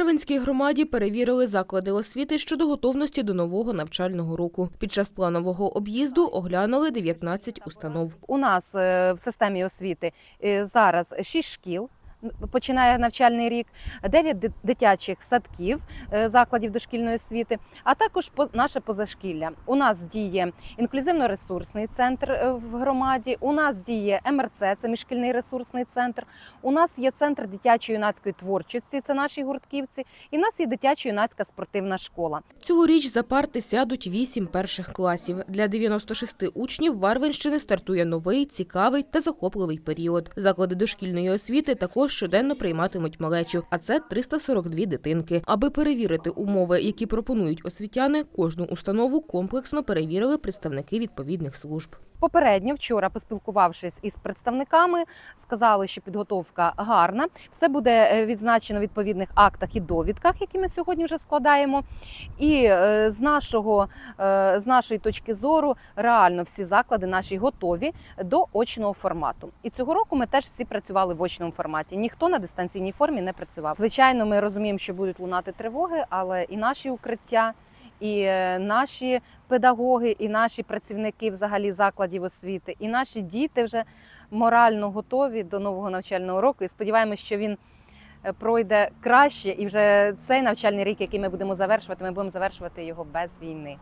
Варвинській громаді перевірили заклади освіти щодо готовності до нового навчального року. Під час планового об'їзду оглянули 19 установ. У нас е, в системі освіти е, зараз 6 шкіл. Починає навчальний рік, 9 дитячих садків е, закладів дошкільної освіти, а також наше позашкілля. У нас діє інклюзивно-ресурсний центр е, в громаді. У нас діє МРЦ, це міжшкільний ресурсний центр. У нас є центр дитячо-юнацької творчості, це наші гуртківці. І в нас є дитячо-юнацька спортивна школа. Цьогоріч за парти сядуть 8 перших класів. Для 96 учнів Варвинщини стартує новий, цікавий та захопливий період. Заклади дошкільної освіти також щоденно прийматимуть малечу, а це 342 дитинки. Аби перевірити умови, які пропонують освітяни, кожну установу комплексно перевірили представники відповідних служб. Попередньо вчора, поспілкувавшись із представниками, сказали, що підготовка гарна. Все буде е, відзначено в відповідних актах і довідках, які ми сьогодні вже складаємо. І е, з нашого е, з нашої точки зору, реально всі заклади наші готові до очного формату. І цього року ми теж всі працювали в очному форматі. Ніхто на дистанційній формі не працював. Звичайно, ми розуміємо, що будуть лунати тривоги, але і наші укриття. І е, наші педагоги, і наші працівники взагалі закладів освіти, і наші діти вже морально готові до нового навчального року. І сподіваємося, що він е, пройде краще. І вже цей навчальний рік, який ми будемо завершувати, ми будемо завершувати його без війни.